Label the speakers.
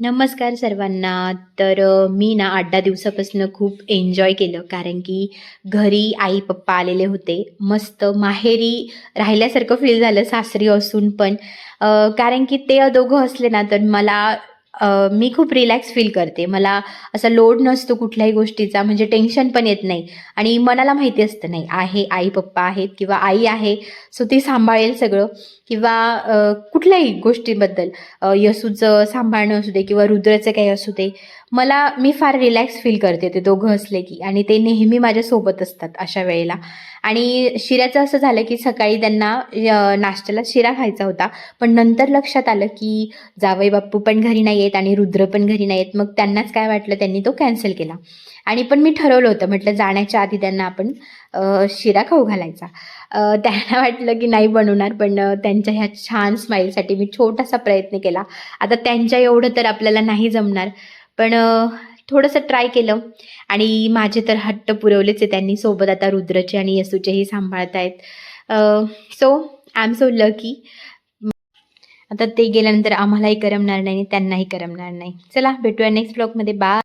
Speaker 1: नमस्कार सर्वांना. तर मी ना आठ दहा दिवसापासून खूप एन्जॉय केलं. कारण की घरी आई पप्पा आलेले होते. मस्त माहेरी राहिल्यासारखं फील झालं सासरी असून पण. कारण की ते दोघं असले ना तर मला मी खूप रिलॅक्स फील करते. मला असा लोड नसतो कुठल्याही गोष्टीचा म्हणजे टेन्शन पण येत नाही. आणि मनाला माहिती असतं नाही आहे आई पप्पा आहेत किंवा आई आहे सो ती सांभाळेल सगळं. किंवा कुठल्याही गोष्टीबद्दल यसूचं सांभाळणं असू दे किंवा रुद्राचं काही असू दे मला मी फार रिलॅक्स फील करते ते दोघं असले की आणि ते नेहमी माझ्यासोबत असतात अशा वेळेला. आणि शिऱ्याचं असं झालं की सकाळी त्यांना नाश्त्याला शिरा खायचा होता. पण नंतर लक्षात आलं की जावई बाप्पू पण घरी नाही आहेत आणि रुद्र पण घरी नाही आहेत मग त्यांनाच काय वाटलं त्यांनी तो कॅन्सल केला. आणि पण मी ठरवलं होतं म्हटलं जाण्याच्या आधी त्यांना आपण शिरा खाऊ घालायचा. त्यांना वाटलं की नाही बनवणार पण त्यांच्या ह्या छान स्माईलसाठी मी छोटासा प्रयत्न केला. आता त्यांच्या एवढं तर आपल्याला नाही जमणार. पण थोडंसं ट्राय केलं. आणि माझे तर हट्ट पुरवलेच आहे त्यांनी. सोबत आता रुद्रचे आणि यसूचेही सांभाळत आहेत so I am so lucky आता ते गेल्यानंतर आम्हालाही करमणार नाही त्यांनाही करमणार नाही. चला भेटूया नेक्स्ट ब्लॉगमध्ये बा